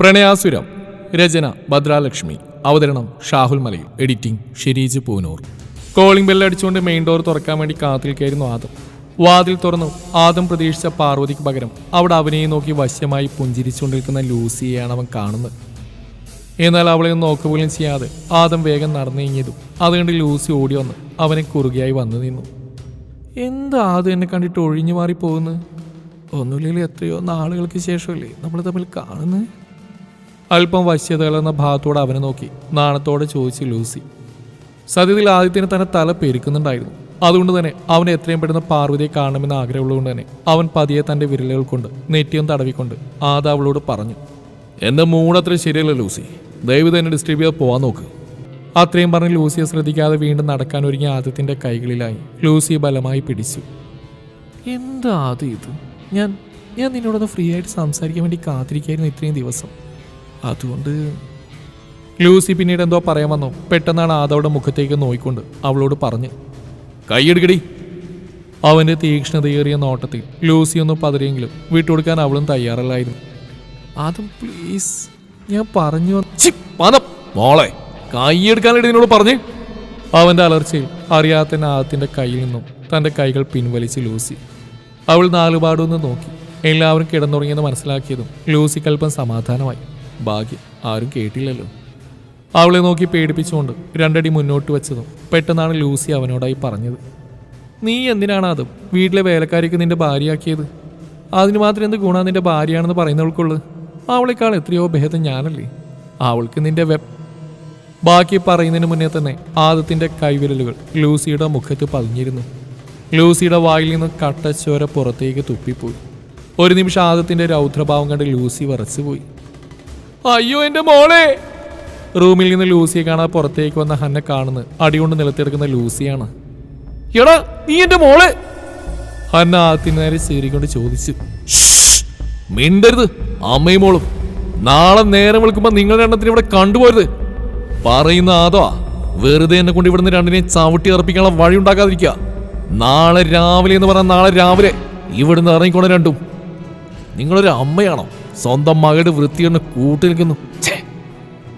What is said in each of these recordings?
പ്രണയാസുരം രചന ഭദ്രാലക്ഷ്മി അവതരണം Shahul Malayil editing Shireej Poonoor. Calling bell അടിച്ചുകൊണ്ട് main door തുറക്കാൻ വേണ്ടി കാത്തിരിക്കായിരുന്നു ആദം. വാതിൽ തുറന്നു ആദം പ്രതീക്ഷിച്ച പാർവതിക്ക് പകരം അവിടെ അവനെ നോക്കി വശ്യമായി പുഞ്ചിരിച്ചുകൊണ്ടിരിക്കുന്ന ലൂസിയെയാണ് അവൻ കാണുന്നത്. എന്നാൽ അവളെ ഒന്ന് നോക്കുപോലും ചെയ്യാതെ ആദം വേഗം നടന്നു നീങ്ങിയതും അതുകൊണ്ട് ലൂസി ഓടി വന്ന് അവനെ കുറുകയായി വന്നു നിന്നു. എന്താ ആദ്യം എന്നെ കണ്ടിട്ട് ഒഴിഞ്ഞു മാറി പോകുന്നത് ഒന്നുമില്ലെങ്കിൽ എത്രയോ നാളുകൾക്ക് ശേഷമല്ലേ നമ്മൾ തമ്മിൽ കാണുന്നത്? അല്പം വശ്യത കലർന്ന ഭാഗത്തോടെ അവനെ നോക്കി. നാണത്തോടെ ചോദിച്ചു ലൂസി. സത്യത്തിൽ ആദിത്യന് തന്നെ തല പെരുക്കുന്നുണ്ടായിരുന്നു. അതുകൊണ്ട് തന്നെ അവൻ എത്രയും പെട്ടെന്ന് പാർവതിയെ കാണണമെന്ന് ആഗ്രഹമുള്ളതുകൊണ്ട് തന്നെ അവൻ പതിയെ തന്റെ വിരലുകൾ കൊണ്ട് നെറ്റിയും തടവിക്കൊണ്ട് ആദ അവളോട് പറഞ്ഞു. എന്റെ മൂടത്ര ശരിയല്ല ലൂസി. ദയവ് തന്നെ ഡിസ്ട്രിബ്യൂട്ട് ചെയ്ത് പോവാൻ നോക്ക്. അത്രയും പറഞ്ഞ് ലൂസിയെ ശ്രദ്ധിക്കാതെ വീണ്ടും നടക്കാൻ ഒരുങ്ങിയ ആദ്യത്തിന്റെ കൈകളിലായി. ലൂസി ബലമായി പിടിച്ചു. എന്താ ആദ്യം ഇത്? ഞാൻ ഞാൻ നിന്നോടൊന്ന് ഫ്രീ ആയിട്ട് സംസാരിക്കാൻ വേണ്ടി കാത്തിരിക്കായിരുന്നു ഇത്രയും ദിവസം. അതുകൊണ്ട് ലൂസി പിന്നീട് എന്തോ പറയാൻ പെട്ടെന്നാണ് ആദവയുടെ മുഖത്തേക്ക് നോയിക്കൊണ്ട് അവളോട് പറഞ്ഞ് കൈയെടുക്കടി. അവന്റെ തീക്ഷ്ണതയേറിയ നോട്ടത്തിൽ ലൂസി ഒന്ന് പതറിയെങ്കിലും വിട്ടുകൊടുക്കാൻ അവളും തയ്യാറല്ലായിരുന്നു. അതും പ്ലീസ് ഞാൻ പറഞ്ഞു. മോളെ കൈയെടുക്കാനായിട്ട് നിന്നോട് പറഞ്ഞ്? അവന്റെ അലർച്ചയിൽ അറിയാത്ത ആദത്തിന്റെ കയ്യിൽ നിന്നും തന്റെ കൈകൾ പിൻവലിച്ച് ലൂസി. അവൾ നാലുപാടൊന്ന് നോക്കി. എല്ലാവരും കിടന്നുറങ്ങിയെന്ന് മനസ്സിലാക്കിയതും ലൂസിക്കൽപ്പം സമാധാനമായി. ഭാഗ്യം ആരും കേട്ടില്ലല്ലോ. അവളെ നോക്കി പേടിപ്പിച്ചുകൊണ്ട് രണ്ടടി മുന്നോട്ട് വെച്ചതും പെട്ടെന്നാണ് ലൂസി അവനോടായി പറഞ്ഞത്. നീ എന്തിനാണ് അത് വീട്ടിലെ വേലക്കാരിക്ക് നിന്റെ ഭാര്യയാക്കിയത്. അതിന് മാത്രം എന്ത് ഗുണ നിന്റെ ഭാര്യയാണെന്ന് പറയുന്നവൾക്കുള്ളത് അവളെക്കാൾ എത്രയോ ഭേദം ഞാനല്ലേ? അവൾക്ക് നിന്റെ വെബ് ബാക്കി പറയുന്നതിന് മുന്നേ തന്നെ ആദത്തിന്റെ കൈവിരലുകൾ ലൂസിയുടെ മുഖത്ത് പതിഞ്ഞിരുന്നു. ലൂസിയുടെ വായിൽ നിന്ന് കട്ടച്ചോര പുറത്തേക്ക് തുപ്പിപ്പോയി. ഒരു നിമിഷം ആദത്തിന്റെ രൗദ്രഭാവം കണ്ട് ലൂസി വറച്ചുപോയി. അയ്യോ എന്റെ മോളെ. റൂമിൽ നിന്ന് ലൂസിയെ കാണാൻ പുറത്തേക്ക് വന്ന ഹന്നെ കാണുന്നത് അടികൊണ്ട് നിലത്തെടുക്കുന്ന ലൂസിയാണ്. എടാ നീ എന്റെ മോളെ. ഹന്ന ആദ്യത്തിന് നേരെ ചോദിച്ചു. മിണ്ടരുത് അമ്മയും മോളും. നാളെ നേരം വിളിക്കുമ്പോ നിങ്ങളുടെ എണ്ണത്തിന് ഇവിടെ കണ്ടുപോരുത്. പറയുന്ന ആദോ വെറുതെ എന്നെ കൊണ്ട് ഇവിടുന്ന് രണ്ടിനെയും ചവിട്ടി ഇറപ്പിക്കാനുള്ള വഴി ഉണ്ടാക്കാതിരിക്കുക. നാളെ രാവിലെ എന്ന് പറഞ്ഞാൽ നാളെ രാവിലെ ഇവിടുന്ന് ഇറങ്ങിക്കൊണ്ട് രണ്ടും. നിങ്ങളൊരു അമ്മയാണോ? സ്വന്തം മകളുടെ വൃത്തിയൊന്ന് കൂട്ടി നിൽക്കുന്നു!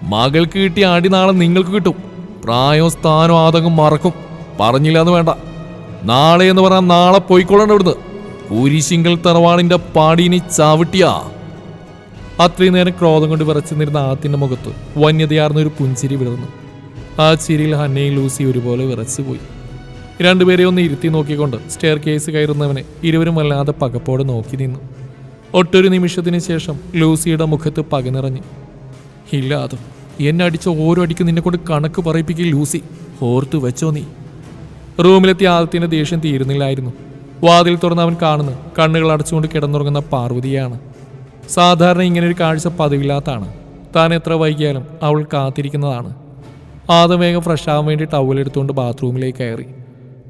മകൾക്ക് കിട്ടിയ അടി നാളെ നിങ്ങൾക്ക് കിട്ടും. പ്രായവും സ്ഥാനവും ആതങ്കം മറക്കും. പറഞ്ഞില്ല എന്ന് വേണ്ട. നാളെ എന്ന് പറഞ്ഞാൽ നാളെ പോയിക്കൊള്ളണം ഇവിടുന്ന്. കുരിശിങ്കൽ തറവാടിന്റെ പാടീനി ചവിട്ടിയാ. അത്രയും നേരം ക്രോധം കൊണ്ട് വിറച്ചു നിന്നിരുന്ന ആത്തിന്റെ മുഖത്ത് വന്യതയാർന്ന ഒരു പുഞ്ചിരി വിടർന്നു. ആ ചിരിയിൽ ഹന്നയും ലൂസി ഒരുപോലെ വിറച്ചുപോയി രണ്ടുപേരെ ഒന്ന് ഇരുത്തി നോക്കിക്കൊണ്ട് സ്റ്റെയർ കേസ് കയറുന്നവനെ ഇരുവരും വല്ലാതെ പകപ്പോടെ നോക്കി നിന്നു. ഒട്ടൊരു നിമിഷത്തിന് ശേഷം ലൂസിയുടെ മുഖത്ത് പകനിറഞ്ഞു. ഇല്ല അതും എന്നെ അടിച്ച ഓരോ അടിക്കും നിന്നെ കൊണ്ട് കണക്ക് പറയിപ്പിക്കും ലൂസി. ഓർത്തു വെച്ചോ നീ. റൂമിലെത്തിയ ആദ്യത്തിന്റെ ദേഷ്യം തീരുന്നില്ലായിരുന്നു. വാതിൽ തുറന്ന് അവൻ കാണുന്നു കണ്ണുകൾ അടച്ചുകൊണ്ട് കിടന്നുറങ്ങുന്ന പാർവതിയാണ്. സാധാരണ ഇങ്ങനൊരു കാഴ്ച പതിവില്ലാത്താണ്. താൻ എത്ര വൈകിയാലും അവൾ കാത്തിരിക്കുന്നതാണ്. ആദ്യം വേഗം ഫ്രഷ് ആവാൻ വേണ്ടി ടവൽ എടുത്തുകൊണ്ട് ബാത്റൂമിലേക്ക് കയറി.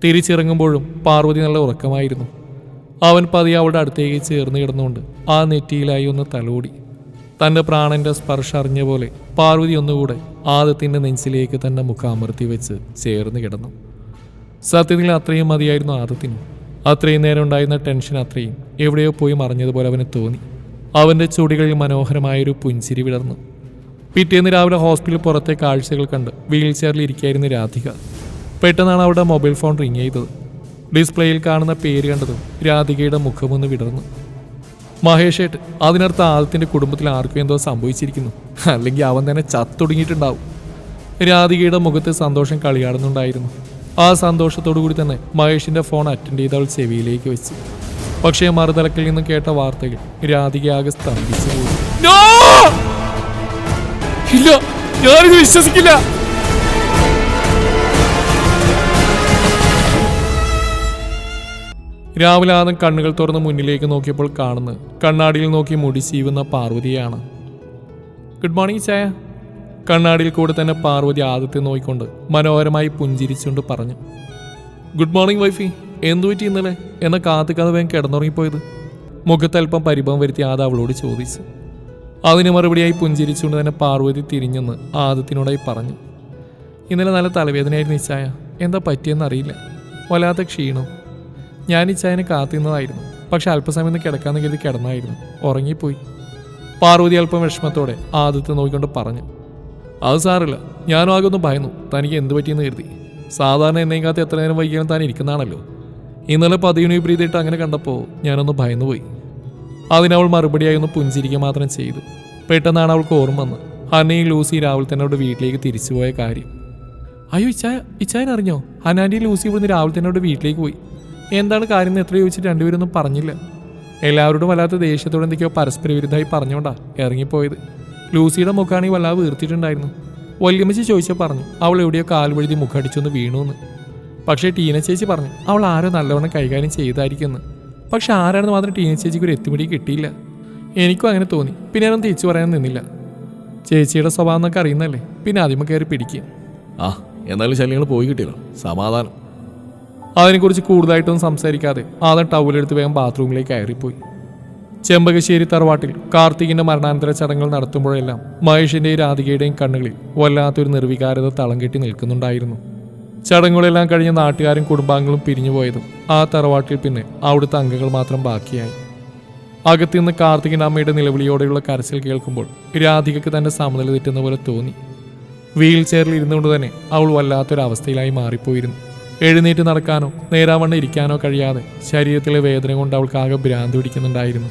തിരിച്ചിറങ്ങുമ്പോഴും പാർവതി നല്ല ഉറക്കമായിരുന്നു. അവൻ പതിയെ അവളുടെ അടുത്തേക്ക് ചേർന്ന് കിടന്നുകൊണ്ട് ആ നെറ്റിയിലായി ഒന്ന് തലോടി. തന്റെ പ്രാണന്റെ സ്പർശം അറിഞ്ഞ പോലെ പാർവതി ഒന്നുകൂടെ ആദത്തിന്റെ നെഞ്ചിലേക്ക് തന്നെ മുഖാമർത്തി വെച്ച് ചേർന്ന് കിടന്നു. സത്യത്തിൽ അത്രയും മതിയായിരുന്നു ആദത്തിന്. അത്രയും നേരം ഉണ്ടായിരുന്ന ടെൻഷൻ അത്രയും എവിടെയോ പോയി മറിഞ്ഞതുപോലെ അവന് തോന്നി. അവന്റെ ചുടികളിൽ മനോഹരമായൊരു പുഞ്ചിരി വിടർന്നു. പിറ്റേന്ന് രാവിലെ ഹോസ്പിറ്റൽ പുറത്തെ കാഴ്ചകൾ കണ്ട് വീൽ ചെയറിൽ ഇരിക്കായിരുന്നു രാധിക. പെട്ടെന്നാണ് അവിടെ മൊബൈൽ ഫോൺ റിങ് ചെയ്തത്. ഡിസ്പ്ലേയിൽ കാണുന്ന പേര് കണ്ടതും രാധികയുടെ മുഖമൊന്ന് വിടർന്നു. മഹേഷ് ഏട്ട് അതിനർത്ഥം ആദത്തിന്റെ കുടുംബത്തിൽ ആർക്കും എന്തോ സംഭവിച്ചിരിക്കുന്നു. അല്ലെങ്കിൽ അവൻ തന്നെ ചത്തൊടുങ്ങിയിട്ടുണ്ടാവും. രാധികയുടെ മുഖത്ത് സന്തോഷം കളിയാടുന്നുണ്ടായിരുന്നു. ആ സന്തോഷത്തോടു കൂടി തന്നെ മഹേഷിന്റെ ഫോൺ അറ്റൻഡ് ചെയ്ത് അവൾ ചെവിയിലേക്ക് വെച്ചു. പക്ഷേ മറുതലക്കിൽ നിന്നും കേട്ട വാർത്തകൾ രാധിക ആകെ സ്തംഭിച്ചു പോയി. ഇല്ല ഞാനിത് വിശ്വസിക്കില്ല. രാവിലെ ആദ്യം കണ്ണുകൾ തുറന്ന് മുന്നിലേക്ക് നോക്കിയപ്പോൾ കാണുന്നത് കണ്ണാടിയിൽ നോക്കി മുടി സീവുന്ന പാർവതിയാണ്. ഗുഡ് മോർണിംഗ് ചായ കണ്ണാടിയിൽ കൂടെ തന്നെ പാർവതി ആദ്യത്തെ നോക്കിക്കൊണ്ട് മനോഹരമായി പുഞ്ചിരിച്ചുകൊണ്ട് പറഞ്ഞു. ഗുഡ് മോർണിംഗ് വൈഫി എന്തു പറ്റി ഇന്നലെ? എന്ന കാത്തു കഥ വേഗം കിടന്നുറങ്ങിപ്പോയത്. മുഖത്തല്പം പരിഭവം വരുത്തി ആദ അവളോട് ചോദിച്ചു. അതിന് മറുപടിയായി പുഞ്ചിരിച്ചുകൊണ്ട് തന്നെ പാർവതി തിരിഞ്ഞെന്ന് ആദത്തിനോടായി പറഞ്ഞു. ഇന്നലെ നല്ല തലവേദനയായിരുന്നു ഇച്ചായ എന്താ പറ്റിയെന്നറിയില്ല. വല്ലാത്ത ക്ഷീണം. ഞാൻ ഈ ചായനെ കാത്തിരുന്നതായിരുന്നു. പക്ഷെ അല്പസമയം ഒന്ന് കിടക്കാന്ന് കരുതി കിടന്നായിരുന്നു. ഉറങ്ങിപ്പോയി. പാർവതി അല്പം വിഷമത്തോടെ ആദ്യത്തെ നോക്കിക്കൊണ്ട് പറഞ്ഞു. അത് സാറില്ല ഞാനും ആകെ ഒന്ന് ഭയന്നു. തനിക്ക് എന്ത് പറ്റിയെന്ന് കരുതി. സാധാരണ എന്നെയും കാത്ത് എത്ര നേരം വൈകിയാലും താൻ ഇരിക്കുന്നതാണല്ലോ. ഇന്നലെ പതിവിന് വിപരീതമായിട്ട് അങ്ങനെ കണ്ടപ്പോൾ ഞാനൊന്ന് ഭയന്നുപോയി. അതിനവൾ മറുപടിയായി ഒന്ന് പുഞ്ചിരിക്കുക മാത്രം ചെയ്തു. പെട്ടെന്നാണ് അവൾക്ക് ഓർമ്മ വന്ന് ഹനയും ലൂസി രാവിലെ തന്നെ അവിടെ വീട്ടിലേക്ക് തിരിച്ചുപോയ കാര്യം. അയ്യോ ഇച്ചായ ഇച്ചായൻ അറിഞ്ഞോ ഹനാന്റെ ലൂസി ഇവിടുന്ന് രാവിലെ തന്നെ അവിടെ വീട്ടിലേക്ക് പോയി. എന്താണ് കാര്യം എന്ന് എത്ര ചോദിച്ചിട്ട് രണ്ടുപേരൊന്നും പറഞ്ഞില്ല. എല്ലാവരോടും വല്ലാത്ത ദേഷ്യത്തോടെ എന്തൊക്കെയോ പരസ്പര വിരുദ്ധമായി പറഞ്ഞുകൊണ്ടാ ഇറങ്ങിപ്പോയത്. ലൂസിയുടെ മുഖാണെങ്കിൽ വല്ലാതെ വീർത്തിട്ടുണ്ടായിരുന്നു വല്യമ്മച്ചി ചോദിച്ചാൽ പറഞ്ഞു അവൾ എവിടെയോ കാൽവഴുതി മുഖടിച്ചൊന്ന് എന്ന് പക്ഷേ ടീന ചേച്ചി പറഞ്ഞു അവൾ ആരോ നല്ലവണ്ണം കൈകാര്യം ചെയ്തായിരിക്കുമെന്ന് പക്ഷെ ആരാണെന്ന് മാത്രം ടീന ചേച്ചിക്ക് ഒരു എത്തിമിടി കിട്ടിയില്ല. എനിക്കും അങ്ങനെ തോന്നി പിന്നെ ഞാനൊന്നും തിരിച്ചു പറയാൻ നിന്നില്ല. ചേച്ചിയുടെ സ്വഭാവം എന്നൊക്കെ അറിയുന്നല്ലേ പിന്നെ ആദ്യമേ കയറി പിടിക്കുക ആ എന്നാലും ശല്യങ്ങൾ പോയി കിട്ടിയല്ലോ. സമാധാനം. അതിനെക്കുറിച്ച് കൂടുതലായിട്ടൊന്നും സംസാരിക്കാതെ ആദ്യ ടൗലെടുത്ത് വേഗം ബാത്റൂമിലേക്ക് കയറിപ്പോയി. ചെമ്പകശ്ശേരി തറവാട്ടിൽ കാർത്തികിന്റെ മരണാനന്തര ചടങ്ങുകൾ നടത്തുമ്പോഴെല്ലാം മഹേഷിന്റെയും രാധികയുടെയും കണ്ണുകളിൽ വല്ലാത്തൊരു നിർവികാരത തളം കെട്ടി നിൽക്കുന്നുണ്ടായിരുന്നു. ചടങ്ങുകളെല്ലാം കഴിഞ്ഞ നാട്ടുകാരും കുടുംബാംഗങ്ങളും പിരിഞ്ഞുപോയതും ആ തറവാട്ടിൽ പിന്നെ അവിടുത്തെ അംഗങ്ങൾ മാത്രം ബാക്കിയായി. അകത്തുനിന്ന് കാർത്തികിന്റെ അമ്മയുടെ നിലവിളിയോടെയുള്ള കരച്ചിൽ കേൾക്കുമ്പോൾ രാധികയ്ക്ക് തന്റെ സമനില തെറ്റുന്ന പോലെ തോന്നി. വീൽ ചെയറിൽ ഇരുന്നുകൊണ്ട് തന്നെ അവൾ വല്ലാത്തൊരവസ്ഥയിലായി മാറിപ്പോയിരുന്നു. എഴുന്നേറ്റ് നടക്കാനോ നേരാവണ്ണം ഇരിക്കാനോ കഴിയാതെ ശരീരത്തിലെ വേദന കൊണ്ട് അവൾക്ക് ആകെ ഭ്രാന്ത് പിടിക്കുന്നുണ്ടായിരുന്നു.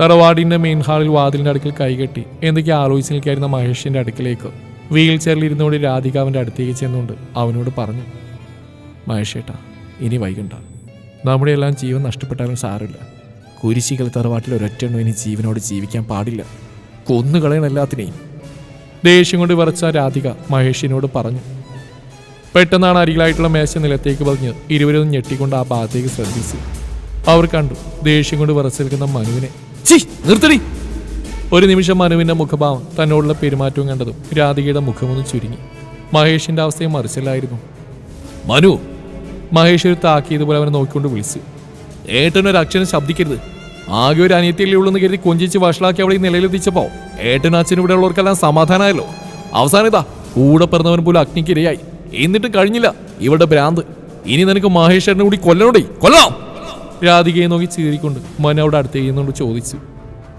തറവാടിന്റെ മെയിൻ ഹാളിൽ വാതിലിന്റെ അടുക്കൽ കൈകെട്ടി എന്തൊക്കെ ആലോചിച്ച് നിൽക്കായിരുന്ന മഹേഷിന്റെ അടുക്കിലേക്ക്. വീൽ ചെയറിൽ ഇരുന്നുകൊണ്ട് രാധിക അവന്റെ അടുത്തേക്ക് ചെന്നുകൊണ്ട് അവനോട് പറഞ്ഞു മഹേഷേട്ടാ ഇനി വൈകണ്ട. നമ്മുടെ എല്ലാം ജീവൻ നഷ്ടപ്പെട്ടാലും സാരമില്ല. കുരിശികൾ തറവാട്ടിൽ ഒരൊറ്റെണ്ണു ഇനി ജീവനോട് ജീവിക്കാൻ പാടില്ല. കൊന്നുകളയണം എല്ലാത്തിനെയും. ദേഷ്യം കൊണ്ട് വിറച്ച രാധിക മഹേഷിനോട് പറഞ്ഞു പെട്ടെന്നാണ് അരികിലായിട്ടുള്ള മേശ നിലത്തേക്ക് പതിഞ്ഞത് ഇരുവരും ഞെട്ടിക്കൊണ്ട് ആ ഭാഗത്തേക്ക് ശ്രദ്ധിച്ചു. അവർ കണ്ടു ദേഷ്യം കൊണ്ട് വിറച്ചു നിൽക്കുന്ന മനുവിനെ. "ഛീ, നിർത്തടി. ഒരു നിമിഷം മനുവിന്റെ മുഖഭാവം തന്നോടുള്ള പെരുമാറ്റവും കണ്ടതും രാധികയുടെ മുഖമൊന്ന് ചുരുങ്ങി. മഹേഷിന്റെ അവസ്ഥയും മറിച്ചില്ലായിരുന്നു. മനു മഹേഷ് ഒരു താക്കിയതുപോലെ അവനെ നോക്കിക്കൊണ്ട് വിളിച്ചു. ഏട്ടനൊരു അക്ഷരം ശബ്ദിക്കരുത്. ആകെ ഒരു അനിയത്തിയല്ലേ ഉള്ളൂ എന്ന് കരുതി കൊഞ്ചിച്ച് വഷളാക്കി അവളെ ഈ നിലയിലെത്തിച്ചപ്പോ ഏട്ടനും അച്ഛനും ഇവിടെ ഉള്ളവർക്കെല്ലാം സമാധാനമായല്ലോ. അവസാനം ഇതാ കൂടെ പിറന്നവൻ പോലും അഗ്നിക്കിരയായി. എന്നിട്ടും കഴിഞ്ഞില്ല. ഇവളുടെ ഭ്രാന്ത്. ഇനി നിനക്ക് മഹേശ്വരനെ കൂടി കൊല്ലണോടേ കൊല്ലാം! രാധികയെ നോക്കി ചീറിക്കൊണ്ട് മനു അവിടെ അടുത്ത് ചെയ്യുന്നുണ്ട് ചോദിച്ചു.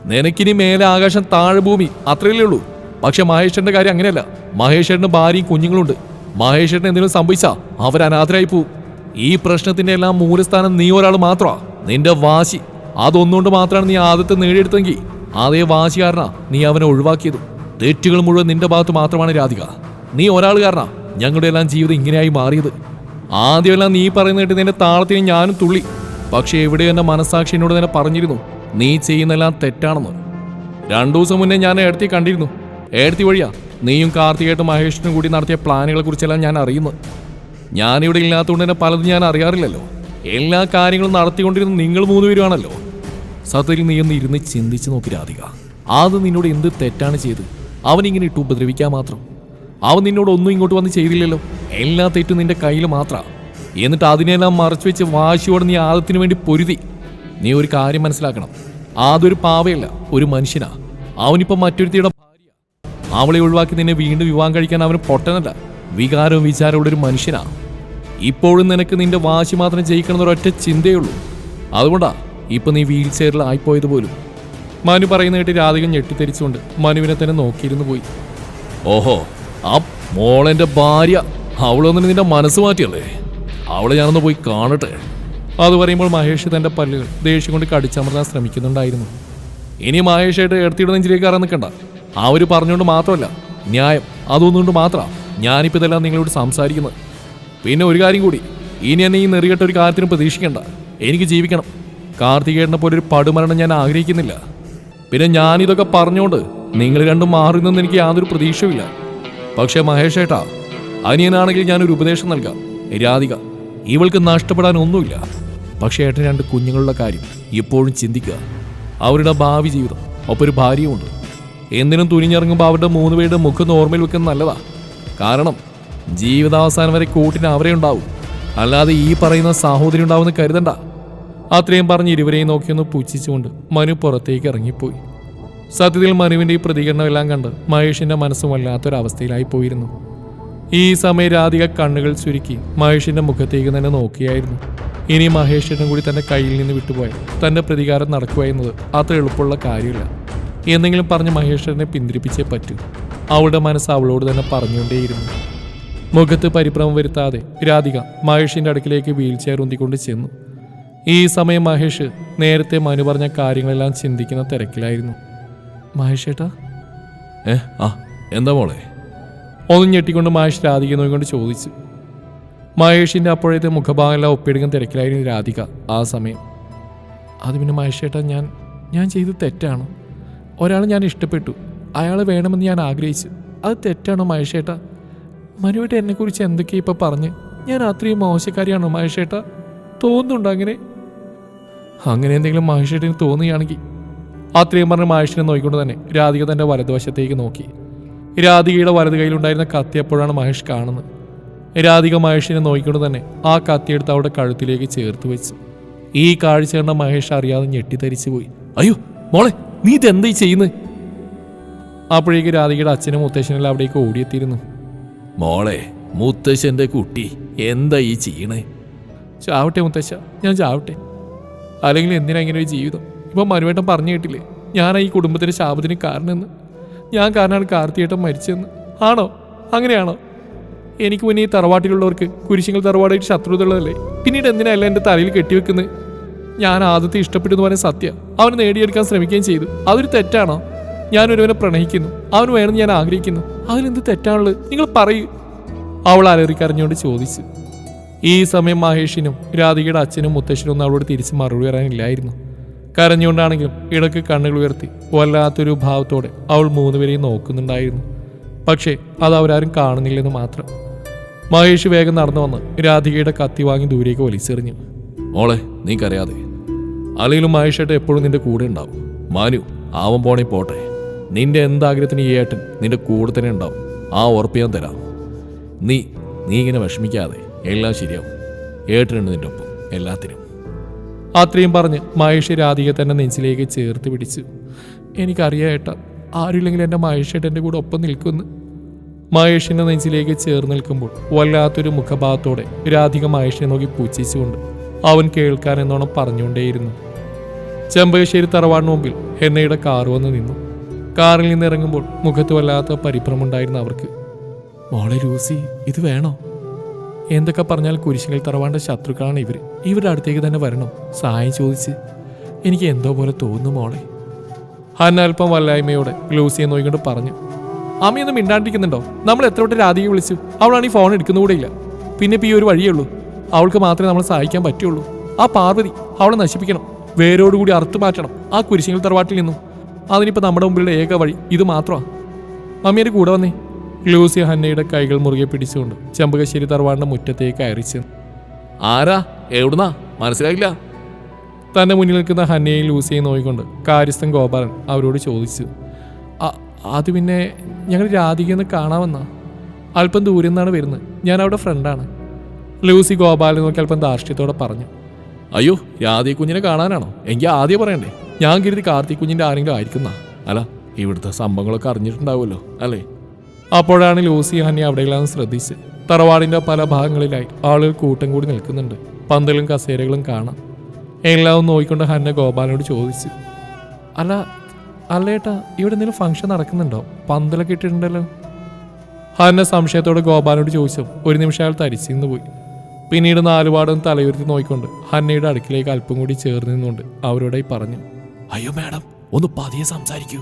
നിനക്കിനി മേലെ ആകാശം താഴെ ഭൂമി അത്രയല്ലേ ഉള്ളൂ? പക്ഷെ മഹേശ്വരന്റെ കാര്യം അങ്ങനെയല്ല. മഹേശ്വരന് ഭാര്യയും കുഞ്ഞുങ്ങളുണ്ട്. മഹേശ്വരൻ എന്തെങ്കിലും സംഭവിച്ചാ അവർ അനാഥരായി പോവും. ഈ പ്രശ്നത്തിന്റെ എല്ലാം മൂലസ്ഥാനം നീ ഒരാൾ മാത്രമാ നിന്റെ വാശി. അതൊന്നുകൊണ്ട് മാത്രമാണ് നീ ആദ്യത്തെ നേടിയെടുത്തെങ്കിൽ അതേ വാശി കാരണ നീ അവനെ ഒഴിവാക്കിയതും. തെറ്റുകൾ മുഴുവൻ നിന്റെ ഭാഗത്ത് മാത്രമാണ് രാധിക. നീ ഒരാൾ കാരണ ഞങ്ങളുടെ എല്ലാം ജീവിതം ഇങ്ങനെയായി മാറിയത്. ആദ്യമെല്ലാം നീ പറയുന്ന കേട്ട് നിന്റെ താളത്തിന് ഞാനും തുള്ളി. പക്ഷെ എവിടെയോ എന്റെ മനസാക്ഷിനോട് തന്നെ പറഞ്ഞിരുന്നു? നീ ചെയ്യുന്നെല്ലാം തെറ്റാണെന്ന്. രണ്ടു ദിവസം മുന്നേ ഞാൻ എടുത്തി കണ്ടിരുന്നു. എടുത്തി വഴിയാ നീയും കാർത്തികേട്ടും മഹേഷിനും കൂടി നടത്തിയ പ്ലാനുകളെ കുറിച്ചെല്ലാം ഞാൻ അറിയുന്നു ഞാനിവിടെ ഇല്ലാത്തതുകൊണ്ട് തന്നെ പലതും ഞാൻ അറിയാറില്ലല്ലോ. എല്ലാ കാര്യങ്ങളും നടത്തിക്കൊണ്ടിരുന്ന നിങ്ങൾ മൂന്നുപേരുമാണല്ലോ. സത്യത്തിൽ നീ ഒന്ന് ഇരുന്ന് ചിന്തിച്ച് നോക്കി രാധിക. അത് നിന്നോട് എന്ത് തെറ്റാണ് ചെയ്ത് അവനിങ്ങനെ ഇട്ട് ഉപദ്രവിക്കാൻ മാത്രം. അവൻ നിന്നോട് ഒന്നും ഇങ്ങോട്ട് വന്ന് ചെയ്തില്ലല്ലോ. എല്ലാ തെറ്റും നിന്റെ കയ്യിൽ മാത്രമാണ് എന്നിട്ട് അതിനെല്ലാം മറച്ചു വെച്ച് വാശിയോടെ നീ ആദത്തിന് വേണ്ടി പൊരുതി. നീ ഒരു കാര്യം മനസ്സിലാക്കണം. ആദൊരു പാവയല്ല ഒരു മനുഷ്യനാ. അവനിപ്പോ മറ്റൊരുത്തിയുടെ ഭാര്യ. അവളെ ഒഴിവാക്കി നിന്നെ വീണ്ടും വിവാഹം കഴിക്കാൻ അവന് പൊട്ടനല്ല വികാരവും വിചാരമുള്ള ഒരു മനുഷ്യനാ. ഇപ്പോഴും നിനക്ക് നിന്റെ വാശി മാത്രം ജയിക്കണം എന്നൊരൊറ്റ ചിന്തയുള്ളൂ. അതുകൊണ്ടാ ഇപ്പൊ നീ വീൽ ചെയറിൽ ആയിപ്പോയത് പോലും. മനു പറയുന്ന കേട്ട് രാധികം ഞെട്ടിത്തെരിച്ചുകൊണ്ട് മനുവിനെ തന്നെ നോക്കിയിരുന്നു പോയി. ഓഹോ ആ മോളെന്റെ ഭാര്യ അവളൊന്നിന് നിന്റെ മനസ്സ് മാറ്റിയല്ലേ? അവളെ ഞാനൊന്ന് പോയി കാണട്ടെ. അത് പറയുമ്പോൾ മഹേഷ് തന്റെ പല്ലുകൾ ദേഷ്യം കൊണ്ട് കടിച്ചമർത്താൻ ശ്രമിക്കുന്നുണ്ടായിരുന്നു. ഇനി മഹേഷായിട്ട് എടുത്തിയുടെ നെഞ്ചിലേക്ക് കയറാൻ നിൽക്കണ്ട. അവർ പറഞ്ഞുകൊണ്ട് മാത്രമല്ല ന്യായം അതൊന്നുകൊണ്ട് മാത്രമാണ് ഞാനിപ്പോൾ ഇതെല്ലാം നിങ്ങളോട് സംസാരിക്കുന്നത്. പിന്നെ ഒരു കാര്യം കൂടി ഇനി എന്നെ ഈ നെറികെട്ട ഒരു കാര്യത്തിനും പ്രതീക്ഷിക്കണ്ട. എനിക്ക് ജീവിക്കണം. കാർത്തികേയനെ പോലെ ഒരു പടുമരണം ഞാൻ ആഗ്രഹിക്കുന്നില്ല. പിന്നെ ഞാനിതൊക്കെ പറഞ്ഞുകൊണ്ട് നിങ്ങൾ രണ്ടും മാറുന്നെന്ന് എനിക്ക് യാതൊരു പ്രതീക്ഷയുമില്ല. പക്ഷേ മഹേഷ് ഏട്ടാ അനിയനാണെങ്കിൽ ഞാനൊരു ഉപദേശം നൽകാം. രാധിക ഇവൾക്ക് നഷ്ടപ്പെടാൻ ഒന്നുമില്ല. പക്ഷേ ഏട്ടൻ രണ്ട് കുഞ്ഞുങ്ങളുടെ കാര്യം ഇപ്പോഴും ചിന്തിക്കുക. അവരുടെ ഭാവി ജീവിതം ഒപ്പം ഒരു ഭാര്യയുമുണ്ട്. എന്തിനും തുനിഞ്ഞിറങ്ങുമ്പോൾ അവരുടെ മൂന്ന് പേരുടെ മുഖം ഓർമ്മയിൽ വെക്കുന്നത് നല്ലതാ. കാരണം ജീവിതാവസാനം വരെ കൂട്ടിന് അവരെ ഉണ്ടാവും. അല്ലാതെ ഈ പറയുന്ന സഹോദരി ഉണ്ടാവുമെന്ന് കരുതണ്ട. അത്രയും പറഞ്ഞ് ഇരുവരെയും നോക്കിയൊന്ന് പുച്ഛിച്ചുകൊണ്ട് മനു പുറത്തേക്ക് ഇറങ്ങിപ്പോയി. സത്യത്തിൽ മനുവിന്റെ ഈ പ്രതികരണമെല്ലാം കണ്ട് മഹേഷിന്റെ മനസ്സും വല്ലാത്തൊരവസ്ഥയിലായി പോയിരുന്നു. ഈ സമയം രാധിക കണ്ണുകൾ ചുരുക്കി മഹേഷിന്റെ മുഖത്തേക്ക് തന്നെ നോക്കിയായിരുന്നു. ഇനി മഹേഷിനും കൂടി തന്റെ കയ്യിൽ നിന്ന് വിട്ടുപോയി തന്റെ പ്രതികാരം നടക്കുക എന്നത് അത്ര എളുപ്പമുള്ള കാര്യമില്ല. എന്തെങ്കിലും പറഞ്ഞ് മഹേഷ്വരനെ പിന്തിരിപ്പിച്ചേ പറ്റൂ. അവളുടെ മനസ്സ് അവളോട് തന്നെ പറഞ്ഞുകൊണ്ടേയിരുന്നു. മുഖത്ത് പരിഭ്രമം വരുത്താതെ രാധിക മഹേഷിന്റെ അടുക്കിലേക്ക് വീൽ ചെയർ ഉന്തിക്കൊണ്ട് ചെന്നു. ഈ സമയം മഹേഷ് നേരത്തെ മനു പറഞ്ഞ കാര്യങ്ങളെല്ലാം ചിന്തിക്കുന്ന തിരക്കിലായിരുന്നു. മഹേഷ് ഏട്ടാ ഏ ആ എന്താ മോളെ? ഒന്നും ഞെട്ടിക്കൊണ്ട് മഹേഷ് രാധിക നോക്കിക്കൊണ്ട് ചോദിച്ചു. മഹേഷിന്റെ അപ്പോഴത്തെ മുഖഭാഗമെല്ലാം ഒപ്പിയെടുക്കാൻ തിരക്കിലായിരുന്നു രാധിക ആ സമയം. അത് പിന്നെ മഹേഷ് ഏട്ടാ ഞാൻ ഞാൻ ചെയ്ത് തെറ്റാണ്. ഒരാൾ ഞാൻ ഇഷ്ടപ്പെട്ടു. അയാൾ വേണമെന്ന് ഞാൻ ആഗ്രഹിച്ചു. അത് തെറ്റാണോ മഹേഷ് ഏട്ടാ മനുവേട്ട എന്നെക്കുറിച്ച് എന്തൊക്കെയാ ഇപ്പം പറഞ്ഞ്? ഞാൻ അത്രയും മോശക്കാരിയാണോ മഹേഷ് ഏട്ടാ തോന്നുന്നുണ്ടോ അങ്ങനെ? അങ്ങനെ എന്തെങ്കിലും മഹേഷേട്ടന് തോന്നുകയാണെങ്കിൽ അത്രയും പറഞ്ഞ് മഹേഷിനെ നോക്കിക്കൊണ്ട് തന്നെ രാധിക തന്റെ വലതുവശത്തേക്ക് നോക്കി. രാധികയുടെ വലത് കയ്യിലുണ്ടായിരുന്ന കത്തി അപ്പോഴാണ് മഹേഷ് കാണുന്നത്. രാധിക മഹേഷിനെ നോക്കിക്കൊണ്ട് തന്നെ ആ കത്തി എടുത്ത് അവിടെ കഴുത്തിലേക്ക് ചേർത്ത് വെച്ചു. ഈ കാഴ്ച കണ്ട മഹേഷ് അറിയാതെ ഞെട്ടിത്തരിച്ചു പോയി. അയ്യോ മോളെ നീ ഇതെന്തായി ചെയ്യുന്നത് അപ്പോഴേക്ക് രാധികയുടെ അച്ഛനും മുത്തശ്ശനെല്ലാം അവിടേക്ക് ഓടിയെത്തിയിരുന്നു. മോളെ മുത്തശ്ശന്റെ കുട്ടി എന്താ ഈ ചെയ്യണേ? ചാവട്ടെ മുത്തശ്ശ ഞാൻ ചാവട്ടെ. അല്ലെങ്കിൽ എന്തിനാ ഇങ്ങനെ ഒരു ജീവിതം? ഇപ്പം മനുവേട്ടൻ പറഞ്ഞു കേട്ടില്ലേ? ഞാനാ ഈ കുടുംബത്തിന്റെ ശാപത്തിന് കാരണമെന്ന് ഞാൻ കാരണമാണ് കാർത്തിയേട്ടൻ മരിച്ചതെന്ന്. ആണോ? അങ്ങനെയാണോ? എനിക്ക് മുന്നേ ഈ തറവാട്ടിലുള്ളവർക്ക് കുരിശിങ്ങൾ തറവാടായിട്ട് ശത്രുതയുള്ളതല്ലേ? പിന്നീട് എന്തിനല്ല എന്റെ തലയിൽ കെട്ടിവെക്കുന്നത് ഞാൻ ആദ്യത്തെ ഇഷ്ടപ്പെട്ടു എന്ന് പറഞ്ഞ സത്യ. അവന് നേടിയെടുക്കാൻ ശ്രമിക്കുകയും ചെയ്തു. അതൊരു തെറ്റാണോ? ഞാൻ ഒരുവനെ പ്രണയിക്കുന്നു. അവന് വേണമെന്ന് ഞാൻ ആഗ്രഹിക്കുന്നു. അതിലെന്ത് തെറ്റാണുള്ളത്? നിങ്ങൾ പറയൂ. അവൾ അലറിക്കറിഞ്ഞുകൊണ്ട് ചോദിച്ചു. ഈ സമയം മഹേഷിനും രാധികയുടെ അച്ഛനും മുത്തശ്ശനും ഒന്നും അവളോട് തിരിച്ച് മറുപടി പറയാനില്ലായിരുന്നു. കരഞ്ഞുകൊണ്ടാണെങ്കിലും ഇടയ്ക്ക് കണ്ണുകൾ ഉയർത്തി വല്ലാത്തൊരു ഭാവത്തോടെ അവൾ മൂന്നുപേരെയും നോക്കുന്നുണ്ടായിരുന്നു. പക്ഷേ അത് അവരാരും കാണുന്നില്ലെന്ന് മാത്രം. മഹേഷ് വേഗം നടന്നു വന്ന് രാധികയുടെ കത്തി വാങ്ങി ദൂരേക്ക് വലിച്ചെറിഞ്ഞു. മോളെ നീ കരയാതെ അല്ലെങ്കിലും മഹേഷേട്ട എപ്പോഴും നിന്റെ കൂടെ ഉണ്ടാവും. മാനു ആവൻ പോണേ പോട്ടെ. നിന്റെ എന്താഗ്രഹത്തിന് ഈ ഏട്ടൻ നിന്റെ കൂടെ തന്നെ ഉണ്ടാവും. ആ ഉറപ്പ് ഞാൻ തരാം. നീ നീ ഇങ്ങനെ വിഷമിക്കാതെ. എല്ലാം ശരിയാവും. ഏട്ടനുണ്ട് നിന്റെ ഒപ്പം. എല്ലാത്തിനും. അത്രയും പറഞ്ഞ് മഹേഷ് രാധിക തന്നെ നെഞ്ചിലേക്ക് ചേർത്ത് പിടിച്ചു. എനിക്കറിയാം ഏട്ടാ ആരുമില്ലെങ്കിൽ എന്റെ എന്റെ കൂടെ ഒപ്പം നിൽക്കുമെന്ന്. മഹേഷിന്റെ നെഞ്ചിലേക്ക് ചേർന്ന് നിൽക്കുമ്പോൾ വല്ലാത്തൊരു മുഖഭാവത്തോടെ രാധിക മഹേഷിനെ നോക്കി പൂച്ഛിച്ചുകൊണ്ട് അവൻ കേൾക്കാൻ എന്നോണം പറഞ്ഞുകൊണ്ടേയിരുന്നു. ചെമ്പകശ്ശേരി തറവാടിന് മുമ്പിൽ ഹെന്നയുടെ കാർ വന്ന് നിന്നു. കാറിൽ നിന്ന് ഇറങ്ങുമ്പോൾ മുഖത്ത് വല്ലാത്ത പരിഭ്രമുണ്ടായിരുന്നു അവർക്ക്. മോളെ ലൂസി ഇത് വേണോ? എന്തൊക്കെ പറഞ്ഞാൽ കുരിശുകൾ തറവാണ്ട ശത്രുക്കളാണ് ഇവർ ഇവരുടെ അടുത്തേക്ക് തന്നെ വരണം. സഹായം ചോദിച്ച്. എനിക്ക് എന്തോ പോലെ തോന്നുന്നു മോളെ. ഹന്ന അല്പം വല്ലായ്മയോടെ ലൂസിയെ നോക്കിക്കൊണ്ട് പറഞ്ഞു. അമ്മയൊന്നും മിണ്ടാണ്ടിരിക്കുന്നുണ്ടോ? നമ്മൾ എത്ര വട്ടം രാധികയെ വിളിച്ചു. അവളാണ് ഈ ഫോൺ എടുക്കുന്നുകൂടെയില്ല പിന്നെ ഇപ്പം ഈ ഒരു വഴിയേ ഉള്ളൂ. അവൾക്ക് മാത്രമേ നമ്മളെ സഹായിക്കാൻ പറ്റുള്ളൂ. ആ പാർവതി അവളെ നശിപ്പിക്കണം. വേരോടുകൂടി അറുത്തു മാറ്റണം. ആ കുരിശിങ്ങൾ തറവാട്ടിൽ നിന്നും. അതിനിപ്പോൾ നമ്മുടെ മുമ്പിലുള്ള ഏക വഴി ഇത് മാത്രമാണ് മമ്മിയുടെ കൂടെ വന്നേ. ലൂസി ഹന്നയുടെ കൈകൾ മുറുകെ പിടിച്ചുകൊണ്ട് ചെമ്പകശ്ശേരി തറവാടിന്റെ മുറ്റത്തേക്ക് അയറിച്ചു ആരാ? എവിടുന്നാ? മനസ്സിലായില്ല. തന്റെ മുന്നിൽ നിൽക്കുന്ന ഹന്നയെ ലൂസിയെയും നോയിക്കൊണ്ട് കാര്യസ്ഥൻ ഗോപാലൻ അവരോട് ചോദിച്ചു. "അ- അത് പിന്നെ ഞങ്ങൾ രാധികയെന്ന് കാണാമെന്നാ? അല്പം ദൂരെ നിന്നാണ് വരുന്നത്. ഞാൻ അവിടെ ഫ്രണ്ടാണ്. ലൂസി ഗോപാലൻ നോക്കി അല്പം ധാർഷ്ട്യത്തോടെ പറഞ്ഞു. അയ്യോ രാധി കുഞ്ഞിനെ കാണാനാണോ? എങ്കിൽ ആദ്യം പറയണ്ടേ? ഞാൻ കരുതി കാർത്തിക് കുഞ്ഞിന്റെ ആരെങ്കിലും ആയിരിക്കുന്ന? അല്ല ഇവിടുത്തെ സംഭവങ്ങളൊക്കെ അറിഞ്ഞിട്ടുണ്ടാവുമല്ലോ അല്ലേ? അപ്പോഴാണ് ലൂസി ഹന്നി അവിടെയെല്ലാം ശ്രദ്ധിച്ച്. തറവാടിന്റെ പല ഭാഗങ്ങളിലായി ആളുകൾ കൂട്ടം കൂടി നിൽക്കുന്നുണ്ട്. പന്തലും കസേരകളും കാണാം. എല്ലാം നോക്കിക്കൊണ്ട് ഹന്ന ഗോപാലനോട് ചോദിച്ചു. അല്ല അല്ലേട്ടാ ഇവിടെ എന്തെങ്കിലും ഫംഗ്ഷൻ നടക്കുന്നുണ്ടോ? പന്തലൊക്കെ ഇട്ടിട്ടുണ്ടല്ലോ. ഹന്ന സംശയത്തോടെ ഗോപാലനോട് ചോദിച്ചു. ഒരു നിമിഷം അയാൾ തരിച്ചിന്ന് പോയി. പിന്നീട് നാലുപാടും തലയുരുത്തി നോക്കിക്കൊണ്ട് ഹന്നയുടെ അടുക്കിലേക്ക് അല്പം കൂടി ചേർന്ന് നിന്നുകൊണ്ട് അവരോടായി പറഞ്ഞു. അയ്യോ മാഡം ഒന്ന് പതിയെ സംസാരിക്കൂ.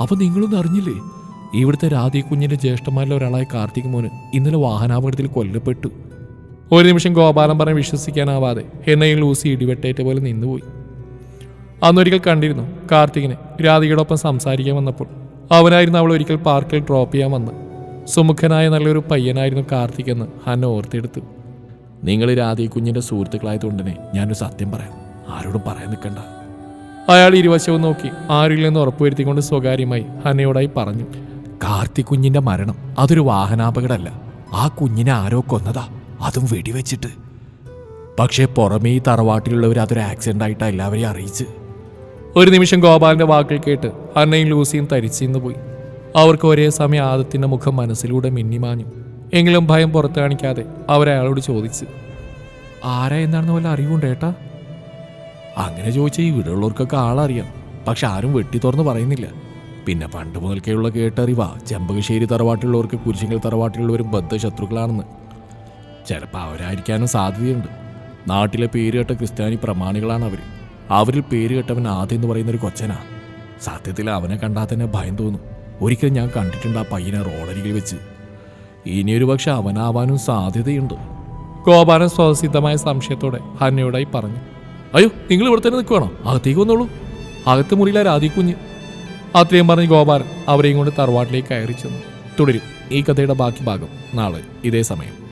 അപ്പൊ നിങ്ങളൊന്നും അറിഞ്ഞില്ലേ? ഇവിടുത്തെ രാധി കുഞ്ഞിന്റെ ജ്യേഷ്ഠന്മാരിൽ ഒരാളായ കാർത്തിക് മോന് ഇന്നലെ വാഹനാപകടത്തിൽ കൊല്ലപ്പെട്ടു. ഒരു നിമിഷം ഗോപാലൻ പറഞ്ഞ് വിശ്വസിക്കാനാവാതെ എന്നയിൽ ലൂസി ഇടിവെട്ടേറ്റ പോലെ നിന്നുപോയി. അന്നൊരിക്കൽ കണ്ടിരുന്നു കാർത്തികിനെ രാധികയുടെ ഒപ്പം സംസാരിക്കാൻ വന്നപ്പോൾ അവനായിരുന്നു അവൾ ഒരിക്കൽ പാർക്കിൽ ഡ്രോപ്പ് ചെയ്യാൻ വന്ന്. സുമുഖനായ നല്ലൊരു പയ്യനായിരുന്നു കാർത്തിക് എന്ന് ഹന്ന ഓർത്തെടുത്തു. നിങ്ങൾ രാധി കുഞ്ഞിന്റെ സുഹൃത്തുക്കളായതുകൊണ്ട് തന്നെ ഞാനൊരു സത്യം പറയാം. ആരോടും പറയാൻ നിൽക്കണ്ട. അയാൾ ഇരുവശവും നോക്കി ആരില്ലെന്ന് ഉറപ്പുവരുത്തിക്കൊണ്ട് സ്വകാര്യമായി ഹനയോടായി പറഞ്ഞു. കാർത്തിക് കുഞ്ഞിന്റെ മരണം അതൊരു വാഹനാപകടമല്ല. ആ കുഞ്ഞിനെ ആരോ കൊന്നതാ. അതും വെടിവെച്ചിട്ട്. പക്ഷേ പുറമേ ഈ തറവാട്ടിലുള്ളവർ അതൊരു ആക്സിഡന്റ് ആയിട്ടാ എല്ലാവരെയും അറിയിച്ച്. ഒരു നിമിഷം ഗോപാലിന്റെ വാക്കുകൾ കേട്ട് അന്നയും ലൂസിയും തരിച്ചിന്ന് പോയി. അവർക്ക് ഒരേ സമയം ആദത്തിന്റെ മുഖം മനസ്സിലൂടെ മിന്നിമാഞ്ഞു എങ്കിലും ഭയം പുറത്തു കാണിക്കാതെ അവരയാളോട് ചോദിച്ച് ആരാ എന്നാണെന്ന് വല്ല അറിവുണ്ട് ഏട്ടാ? അങ്ങനെ ചോദിച്ചാൽ ഈ വീടുള്ളവർക്കൊക്കെ ആളറിയാം. പക്ഷെ ആരും വെട്ടി തുറന്ന് പറയുന്നില്ല. പിന്നെ പണ്ട് മുതൽക്കേയുള്ള കേട്ടറിവാ. ചെമ്പകശ്ശേരി തറവാട്ടിലുള്ളവർക്ക് കുരിശിങ്കൽ തറവാട്ടിലുള്ളവരും ബദ്ധശത്രുക്കളാണെന്ന്. ചിലപ്പോൾ അവരായിരിക്കാനും സാധ്യതയുണ്ട്. നാട്ടിലെ പേരുകെട്ട ക്രിസ്ത്യാനി പ്രമാണികളാണ് അവർ അവരിൽ പേരുകെട്ടവൻ ആദ്യം എന്ന് പറയുന്നൊരു കൊച്ചനാ. സത്യത്തിൽ അവനെ കണ്ടാൽ തന്നെ ഭയം തോന്നും. ഒരിക്കലും ഞാൻ കണ്ടിട്ടുണ്ട് ആ പയ്യനെ റോഡരികിൽ വെച്ച്. ഇനിയൊരു പക്ഷെ അവനാവാനും സാധ്യതയുണ്ട്. ഗോപാലൻ സ്വതസിദ്ധമായ സംശയത്തോടെ ഹന്നയോടായി പറഞ്ഞു. അയ്യോ നിങ്ങൾ ഇവിടെ തന്നെ നിൽക്കുവാണോ? അകത്തേക്ക് വന്നോളൂ. അകത്ത് മുറിയിലെ രാധിക്കുഞ്ഞ് അത്രയും പറഞ്ഞ് ഗോപാലൻ അവരെയും കൊണ്ട് തറവാട്ടിലേക്ക് കയറി ചെന്നു. തുടരും ഈ കഥയുടെ ബാക്കി ഭാഗം നാളെ ഇതേ സമയം.